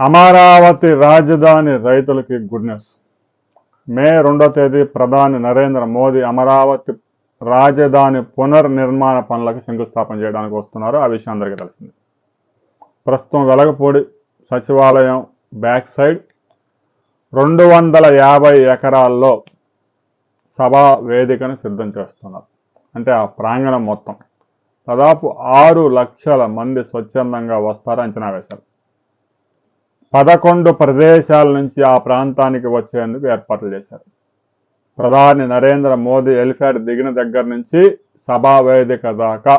అమరావతి రాజధాని రైతులకి good news మే రెండో తేదీ ప్రధాని నరేంద్ర మోదీ అమరావతి రాజధాని పునర్నిర్మాణ పనులకు శంకుస్థాపన చేయడానికి వస్తున్నారు. ఆ విషయం అందరికీ తెలిసింది. ప్రస్తుతం వెలగపూడి సచివాలయం బ్యాక్ సైడ్ రెండు వందల యాభై ఎకరాల్లో సభా వేదికను సిద్ధం చేస్తున్నారు. అంటే ఆ ప్రాంగణం మొత్తం దాదాపు ఆరు లక్షల మంది స్వచ్ఛందంగా వస్తారని అంచనా వేశారు. పదకొండు ప్రదేశాల నుంచి ఆ ప్రాంతానికి వచ్చేందుకు ఏర్పాట్లు చేశారు. ప్రధాని నరేంద్ర మోదీ ఎలిఫాడ్ దిగిన దగ్గర నుంచి సభా వేదిక దాకా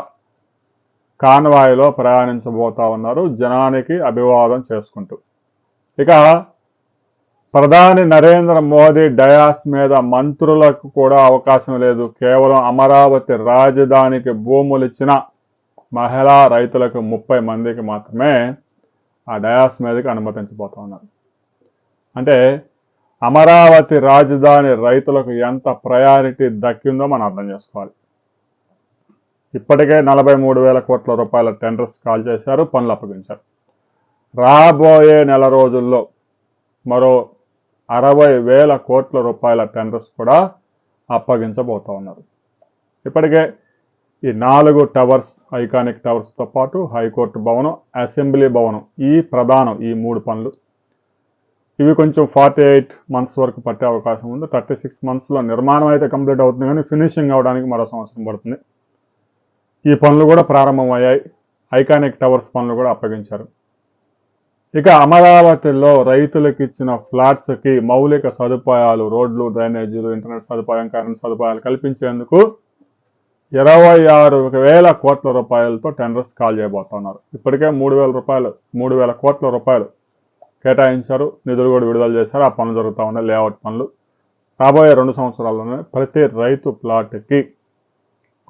కాన్వాయ్లో ప్రయాణించబోతా ఉన్నారు. జనానికి అభివాదం చేసుకుంటూ. ఇక ప్రధాని నరేంద్ర మోదీ డయాస్ మీద మంత్రులకు కూడా అవకాశం లేదు. కేవలం అమరావతి రాజధానికి భూములు ఇచ్చిన మహిళా రైతులకు ముప్పై మందికి మాత్రమే ఆ డయాస్ మీదకి అనుమతించబోతా ఉన్నారు. అంటే అమరావతి రాజధాని రైతులకు ఎంత ప్రయారిటీ దక్కిందో మనం అర్థం చేసుకోవాలి. ఇప్పటికే నలభై మూడు వేల కోట్ల రూపాయల టెండర్స్ కాల్ చేశారు పనులు అప్పగించారు. రాబోయే నెల రోజుల్లో మరో అరవై వేల కోట్ల రూపాయల టెండర్స్ కూడా అప్పగించబోతా ఉన్నారు. ఇప్పటికే ఈ నాలుగు టవర్స్ ఐకానిక్ టవర్స్తో పాటు హైకోర్టు భవనం అసెంబ్లీ భవనం ఈ ప్రధానం ఈ మూడు పనులు. ఇవి కొంచెం ఫార్టీ ఎయిట్ మంత్స్ వరకు పట్టే అవకాశం ఉంది. థర్టీ సిక్స్ మంత్స్లో నిర్మాణం అయితే కంప్లీట్ అవుతుంది కానీ ఫినిషింగ్ అవడానికి మరో సంవత్సరం పడుతుంది. ఈ పనులు కూడా ప్రారంభమయ్యాయి. ఐకానిక్ టవర్స్ పనులు కూడా అప్పగించారు. ఇక అమరావతిలో రైతులకు ఇచ్చిన ఫ్లాట్స్కి మౌలిక సదుపాయాలు రోడ్లు డ్రైనేజీలు ఇంటర్నెట్ సదుపాయం కరెంట్ సదుపాయాలు కల్పించేందుకు ఇరవై ఆరు వేల కోట్ల రూపాయలతో టెండర్స్ కాల్ చేయబోతున్నారు. ఇప్పటికే మూడు వేల రూపాయలు మూడు వేల కోట్ల రూపాయలు కేటాయించారు నిధులు కూడా విడుదల చేశారు ఆ పనులు జరుగుతూ ఉన్నాయి లేఅవుట్ పనులు. రాబోయే రెండు సంవత్సరాల్లోనే ప్రతి రైతు ప్లాట్కి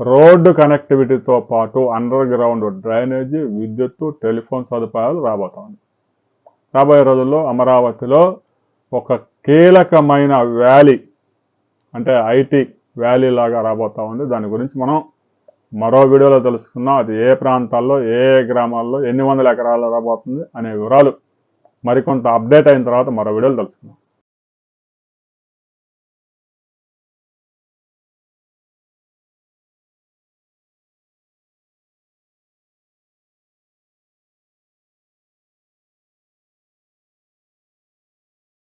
రోడ్డు కనెక్టివిటీతో పాటు అండర్ గ్రౌండ్ డ్రైనేజీ విద్యుత్తు టెలిఫోన్ సదుపాయాలు రాబోతా ఉన్నాయి. రాబోయే రోజుల్లో అమరావతిలో ఒక కీలకమైన వ్యాలీ అంటే ఐటీ వ్యాలీ లాగా రాబోతా ఉంది. దాని గురించి మనం మరో వీడియోలో తెలుసుకుందాం. అది ఏ ప్రాంతాల్లో ఏ గ్రామాల్లో ఎన్ని వందల ఎకరాల్లో రాబోతుంది అనే వివరాలు మరికొంత అప్డేట్ అయిన తర్వాత మరో వీడియోలు తెలుసుకుందాం.